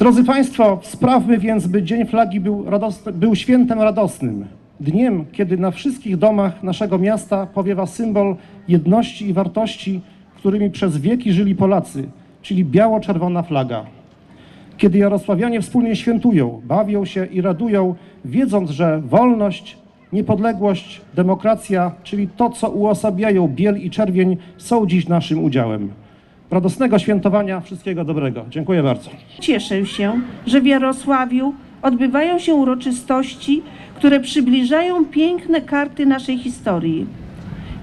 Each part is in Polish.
Drodzy Państwo, sprawmy więc, by Dzień Flagi był, był świętem radosnym. Dniem, kiedy na wszystkich domach naszego miasta powiewa symbol jedności i wartości, którymi przez wieki żyli Polacy, czyli biało-czerwona flaga. Kiedy Jarosławianie wspólnie świętują, bawią się i radują, wiedząc, że wolność, niepodległość, demokracja, czyli to, co uosabiają biel i czerwień, są dziś naszym udziałem. Radosnego świętowania, wszystkiego dobrego. Dziękuję bardzo. Cieszę się, że w Jarosławiu odbywają się uroczystości, które przybliżają piękne karty naszej historii.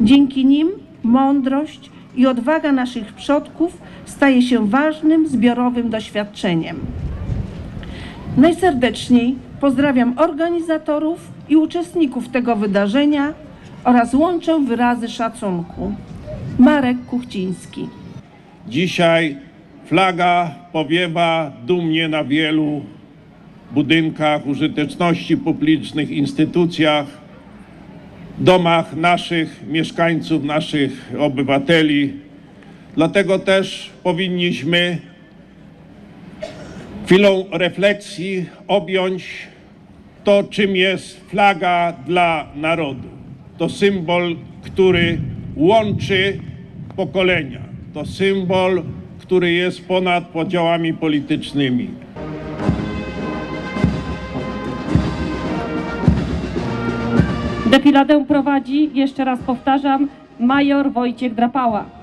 Dzięki nim mądrość i odwaga naszych przodków staje się ważnym zbiorowym doświadczeniem. Najserdeczniej pozdrawiam organizatorów i uczestników tego wydarzenia oraz łączę wyrazy szacunku. Marek Kuchciński. Dzisiaj flaga powiewa dumnie na wielu budynkach użyteczności publicznych, instytucjach, domach naszych mieszkańców, naszych obywateli. Dlatego też powinniśmy chwilą refleksji objąć to, czym jest flaga dla narodu. To symbol, który łączy pokolenia. To symbol, który jest ponad podziałami politycznymi. Defiladę prowadzi, jeszcze raz powtarzam, major Wojciech Drapała.